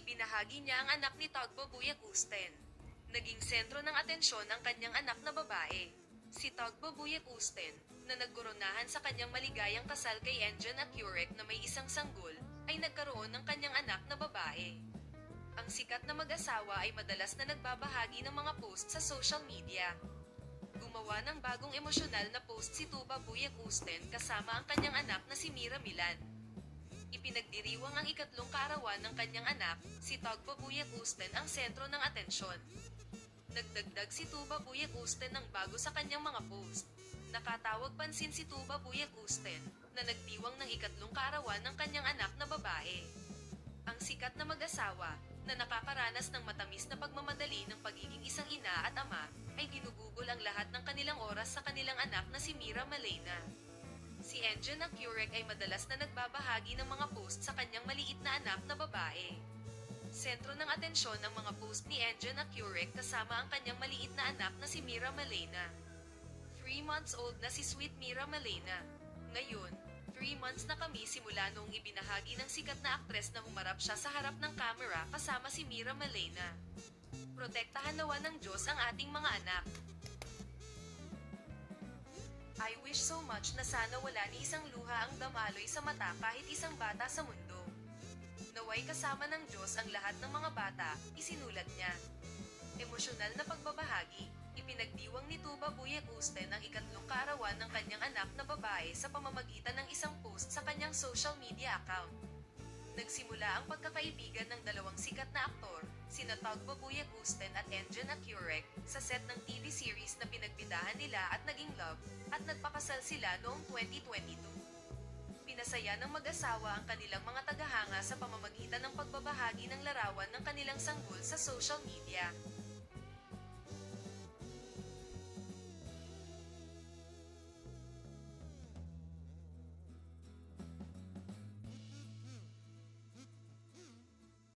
Ibinahagi niya ang anak ni Tagbo Buyak-Usten. Naging sentro ng atensyon ang kanyang anak na babae. Si Tagbo Buyak-Usten, na nagkoronahan sa kanyang maligayang kasal kay Engine at Yurek na may isang sanggol, ay nagkaroon ng kanyang anak na babae. Ang sikat na mag-asawa ay madalas na nagbabahagi ng mga post sa social media. Gumawa ng bagong emosyonal na post si Tuba Buyak-Usten kasama ang kanyang anak na si Mira Milan. Ipinagdiriwang ang ikatlong kaarawan ng kanyang anak, si Tugbo Buyak-Usten ang sentro ng atensyon. Nagdagdag si Tuba Buyak-Usten ng bago sa kanyang mga post. Nakatawag pansin si Tuba Buyak-Usten na nagdiwang ng ikatlong kaarawan ng kanyang anak na babae. Ang sikat na mag-asawa, na nakakaranas ng matamis na pagmamadali ng pagiging isang ina at ama, ay ginugugol ang lahat ng kanilang oras sa kanilang anak na si Mira Malena. Si Engine Akurek ay madalas na nagbabahagi ng mga post sa kanyang maliit na anak na babae. Sentro ng atensyon ng mga post ni Engine Akurek kasama ang kanyang maliit na anak na si Mira Malena. 3 months old na si Sweet Mira Malena. Ngayon, 3 months na kami simula noong ibinahagi ng sikat na aktres na humarap siya sa harap ng kamera kasama si Mira Malena. Protektahan nawa ng Diyos ang ating mga anak. I wish so much na sana wala ni isang luha ang damaloy sa mata kahit isang bata sa mundo. Naway kasama ng Diyos ang lahat ng mga bata, isinulat niya. Emosyonal na pagbabahagi, ipinagdiwang ni Tuba Buyak-Usten ang ikatlong kaarawan ng kanyang anak na babae sa pamamagitan ng isang post sa kanyang social media account. Nagsimula ang pagkakaibigan ng dalawang sikat na aktor, sina Tugbo Buyak-Usten at Engine Akurek, sa set ng TV series na pinagbidahan nila at naging love, at nagpakasal sila noong 2022. Pinasaya ng mag-asawa ang kanilang mga tagahanga sa pamamagitan ng pagbabahagi ng larawan ng kanilang sanggol sa social media.